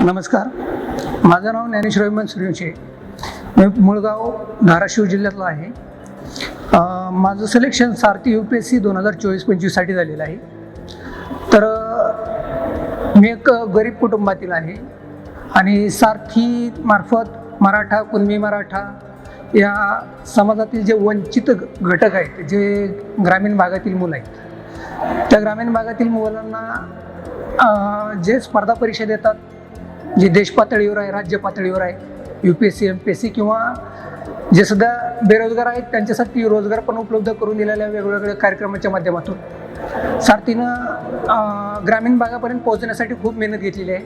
नमस्कार. माझं नाव ज्ञानेश्वर विमान सूर्यवंशी मी मुळगाव धाराशिव जिल्ह्यातलं आहे. माझं selection Sarathi U P S C दोन हजार चोवीस पंचवीससाठी झालेलं आहे. तर मी एक गरीब कुटुंबातील आहे आणि सारथी मार्फत मराठा कुणबी मराठा या समाजातील जे वंचित घटक आहेत जे ग्रामीण भागातील मुलं आहेत त्या ग्रामीण भागातील मुलांना जे स्पर्धा परीक्षा देतात जे देश पातळीवर आहे राज्य पातळीवर आहे U P S C M P S C किंवा जे सध्या बेरोजगार आहेत त्यांच्यासाठी रोजगार पण उपलब्ध करून दिलेल्या वेगवेगळ्या कार्यक्रमाच्या माध्यमातून. सारथीनं ग्रामीण भागापर्यंत पोहोचण्यासाठी खूप मेहनत घेतलेली आहे.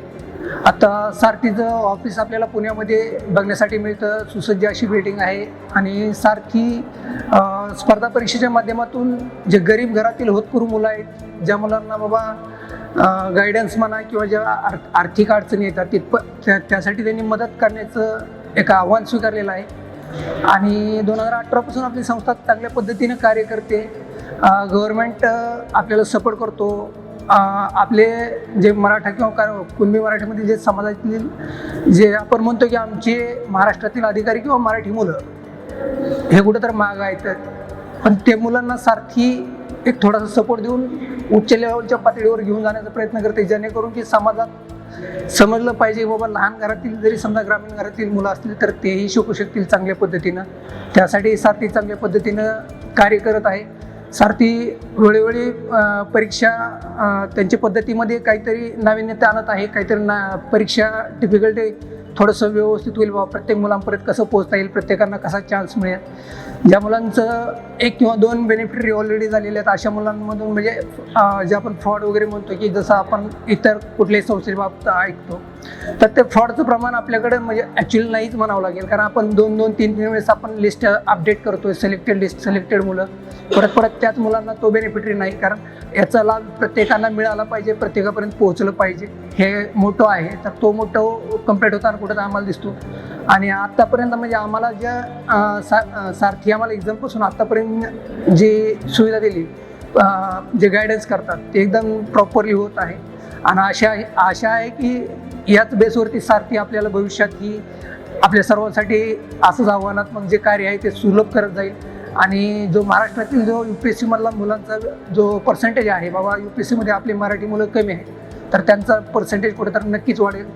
आता सारथीचं ऑफिस आपल्याला पुण्यामध्ये बघण्यासाठी मिळतं. सुसज्ज अशी बिल्डिंग आहे आणि सारथी स्पर्धा परीक्षेच्या माध्यमातून जे गरीब घरातील होतकरू मुलं आहेत ज्या मुलांना बाबा गायडन्स म्हणा किंवा ज्या आर्थिक अडचणी येतात तिथप त्या त्यासाठी त्यांनी मदत करण्याचं एक आव्हान स्वीकारलेलं आहे. आणि दोन हजार अठरापासून आपली संस्था चांगल्या पद्धतीनं कार्य करते. गव्हर्मेंट आपल्याला सपोर्ट करतो. आपले जे मराठा किंवा कुणबी मराठीमध्ये जे समाजातील जे आपण म्हणतो की आमचे महाराष्ट्रातील अधिकारी किंवा मराठी मुलं हे कुठं तर माग आहेत. पण ते मुलांना सारखी एक थोडासा सपोर्ट देऊन उच्च लेवलच्या पातळीवर घेऊन जाण्याचा प्रयत्न करते जेणेकरून की समाजात समजलं पाहिजे बाबा लहान घरातील जरी समजा ग्रामीण घरातील मुलं असतील तर तेही शिकू शकतील चांगल्या पद्धतीनं. त्यासाठी सारथी चांगल्या पद्धतीनं कार्य करत आहे. सारथी वेळोवेळी परीक्षा त्यांच्या पद्धतीमध्ये काहीतरी नाविन्यता आणत आहे काहीतरी ना परीक्षा डिफिकल्टी थोडंसं व्यवस्थित होईल बाबा प्रत्येक मुलांपर्यंत कसं पोहोचता येईल प्रत्येकांना कसा चान्स मिळेल. ज्या मुलांचं एक किंवा दोन बेनिफिट ऑलरेडी झालेले आहेत अशा मुलांमधून म्हणजे जे आपण फ्रॉड वगैरे म्हणतो की जसं आपण इतर कुठल्याही संस्थेबाबत ऐकतो तर ते फ्रॉडचं प्रमाण आपल्याकडे म्हणजे ॲक्च्युअली नाहीच म्हणावं लागेल. कारण आपण दोन दोन तीन तीन वेळेस आपण लिस्ट अपडेट करतोय सिलेक्टेड लिस्ट सिलेक्टेड मुलं. परत परत त्याच मुलांना तो बेनिफिटरी नाही. कारण याचा लाभ प्रत्येकांना मिळाला पाहिजे प्रत्येकापर्यंत पोहोचलं पाहिजे. हे मोठं आहे. तर तो मोठं कंप्लीट होताना कुठं तर आम्हाला दिसतो. आणि आत्तापर्यंत म्हणजे आम्हाला ज्या सा सारथी आम्हाला एक्झामपासून आत्तापर्यंत जी सुविधा दिली जे गायडन्स करतात ते एकदम प्रॉपरली होत आहे. आणि आशा आहे आशा आहे की याच बेसवरती सारथी आपल्याला भविष्यात ही आपल्या सर्वांसाठी असंच आव्हानात्मक जे कार्य आहे ते सुलभ करत जाईल. आणि जो महाराष्ट्रातील जो यू पी एस सीमधला मुलांचा जो पर्सेंटेज आहे बाबा यू पी एस सीमध्ये आपली मराठी मुलं कमी आहे तर त्यांचा पर्सेंटेज कुठेतरी नक्कीच वाढेल.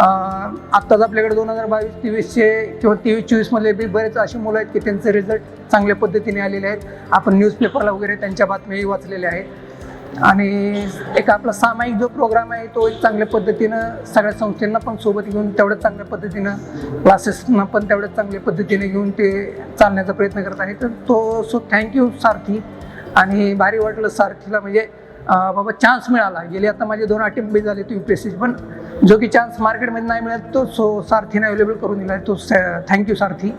आत्ताच आपल्याकडे दोन हजार बावीस तेवीसचे किंवा तेवीस चोवीसमधले बी बरेच असे मुलं आहेत की त्यांचे रिझल्ट चांगल्या पद्धतीने आलेले आहेत. आपण न्यूजपेपरला वगैरे त्यांच्या बातम्याही वाचलेल्या आहेत. आणि एक आपला सामायिक जो प्रोग्राम आहे तो एक चांगल्या पद्धतीनं सगळ्या संस्थांना पण सोबत घेऊन तेवढ्याच चांगल्या पद्धतीनं क्लासेसना पण तेवढ्याच चांगल्या पद्धतीने घेऊन ते चालण्याचा प्रयत्न करत आहे तर तो सो थँक्यू सारथी. आणि भारी वाटलं सारथीला म्हणजे बाबा चान्स मिळाला. गेले आता माझे दोन अटेम्प्ट झाले झाले यू पी एस पण जो की चान्स मार्केटमध्ये नाही मिळत तो सो सारथीने अवेलेबल करून दिला आहे तो थँक्यू सारथी.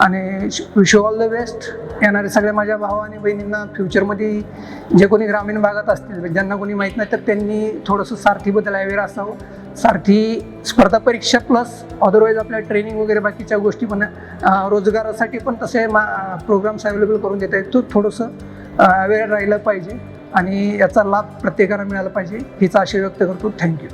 आणि विश ऑल द बेस्ट येणारे सगळ्या माझ्या भावा आणि बहिणींना फ्युचरमध्ये जे कोणी ग्रामीण भागात असतील ज्यांना कोणी माहीत नाही तर त्यांनी थोडंसं सारथीबद्दल अवेअर असावं. सारथी स्पर्धा परीक्षा प्लस अदरवाईज आपल्या ट्रेनिंग वगैरे बाकीच्या गोष्टी पण रोजगारासाठी पण तसे मा प्रोग्राम्स अवेलेबल करून देत आहेत. तो थोडंसं अवेअर राहिलं पाहिजे आणि याचा लाभ प्रत्येकाला मिळाला पाहिजे हीच आशय व्यक्त करतो. थँक्यू